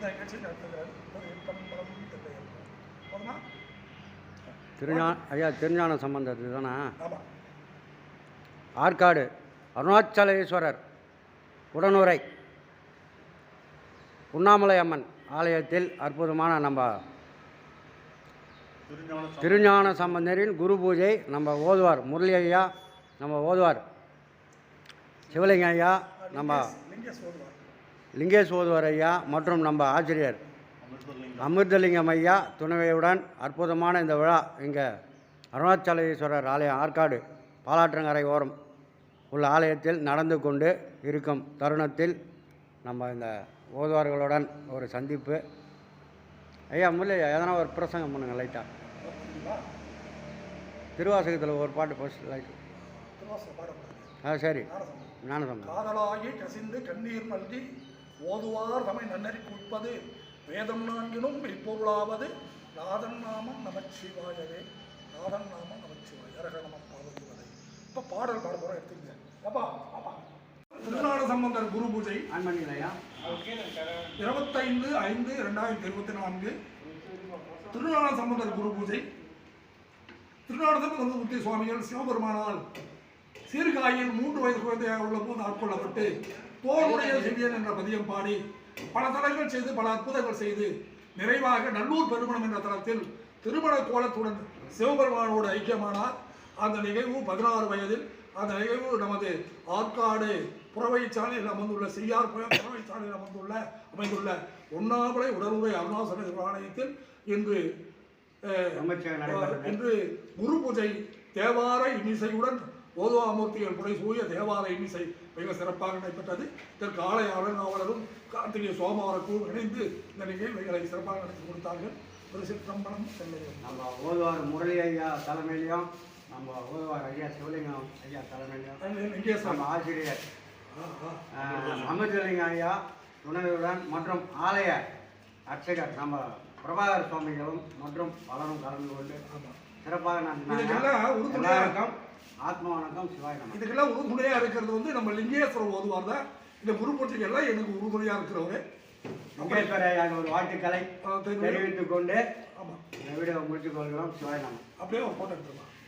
இந்த நிகழ்ச்சி நடத்துகிறார் போதுமா திருஞா ஐயா திருஞான சம்பந்தத்து தானே ஆமாம் ஆற்காடு அருணாச்சலேஸ்வரர் உடனுரை உண்ணாமலை அம்மன் ஆலயத்தில் அற்புதமான நம்ம திருஞான சம்பந்தரின் குரு பூஜை நம்ம ஓதுவார். முரளி ஐயா நம்ம ஓதுவார். சிவலிங்க ஐயா நம்ம லிங்கேஷ் ஓதுவார் ஐயா மற்றும் நம்ம ஆசிரியர் அமிர்தலிங்கம் ஐயா துணைவையுடன் அற்புதமான இந்த விழா இங்கே அருணாச்சலேஸ்வரர் ஆலயம் ஆற்காடு பாலாற்றங்கரை ஓரம் உள்ள ஆலயத்தில் நடந்து கொண்டு இருக்கும் தருணத்தில் நம்ம இந்த ஓதுவார்களுடன் ஒரு சந்திப்பு. ஐயா முல்லை ஐயா எதனா ஒரு பிரசங்கம் பண்ணுங்க லைட்டாக திருவாசகத்தில் ஒரு பாட்டு ஃபர்ஸ்ட் லைட் ஆ சரி. ஞானசம்பந்தம். ஞானசம்பந்தம். காதலாகி கசிந்து கண்ணீர் மல்கி ஓதுவார் தமை நன்னறி குட்பது வேதம் நான்கினும் இப்பொருளாவது நாதன் நாமம் நமச்சிவாயவே. நாதன் நாமம் நமச்சிவாய அரக நம பாவதிவதை இப்போ பாடல் பாட போகிறோம் எடுத்துங்க அப்பா அப்பா. திருநாடு சம்பந்தர் குரு பூஜை. இருபத்தைந்து ஐந்து ரெண்டாயிரத்தி இருபத்தி நான்கு. திருநாள சம்பந்தர் குரு பூஜை. திருநாளத்தில் முத்தி சுவாமிகள் சிவபெருமானால் சீர்காழியில் மூன்று வயது குழந்தையாக உள்ள போது ஆட்கொள்ளப்பட்டு தோளுடைய செவியன் என்ற பதியம் பாடி பல தலங்கள் செய்து பல அற்புதங்கள் செய்து நிறைவாக நல்லூர் பெருமணம் என்ற தலத்தில் திருமண கோலத்துடன் சிவபெருமானோடு ஐக்கியமானார் அந்த நிகழ்வு பதினாறு வயதில் அந்த நிகழ்வு நமது ஆற்காடு புறவைச்சாலையில் அமர்ந்துள்ள செய்யார் புறவைச்சாலையில் அமர்ந்துள்ள அமைந்துள்ள உண்ணாமலை உடலுறை அருணாசல ஆலயத்தில் இன்று. இன்று குரு பூஜை தேவார இன்னிசையுடன் ஓதுவாமூர்த்திகள் புடை சூய தேவார இன்னிசை மிக சிறப்பாக நடைபெற்றது. இதற்கு ஆலய அலங்காவலரும் கார்த்திகை சோமவாரக்கும் இணைந்து இந்த நிகழ்வுகளை சிறப்பாக நடத்தி கொடுத்தார்கள். ஒரு சிற்றம்பலம் செல்லையும் நம்ம ஓதுவார் முரளி ஐயா தலைமையிலையும் நம்ம ஓதுவார் ஐயா சிவலிங்கம் ஐயா தலைமையிலையும் நம்ம ஆசிரியர் அமிர்தலிங்க ஐயா துணையுடன் மற்றும் ஆலய அர்ச்சகர் நம்ம பிரபாகர் சுவாமிகளும் மற்றும் பலரும் கலந்து கொண்டு சிறப்பாக இதுக்கெல்லாம் நடந்தாங்க உறுதுணையா- எல்லாருக்கும் ஆத்ம வணக்கம் சிவாய நம. இதுக்கெல்லாம் உறுதுணையாக இருக்கிறது வந்து நம்ம லிங்கேஸ்வரர் ஓதுவார் தான். இந்த குரு பூஜைக்கெல்லாம் எனக்கு உறுதுணையாக இருக்கிறவரு. முகேஸ்வர ஐயாவுக்கு ஒரு வாழ்த்துக்களை. தெரிவித்துக் கொண்டு ஆமாம் இந்த வீடியோவை முடித்துக் கொள்கிறோம். சிவாய நம. அப்படியே ஒரு போட்டோ எடுத்துக்கலாம்.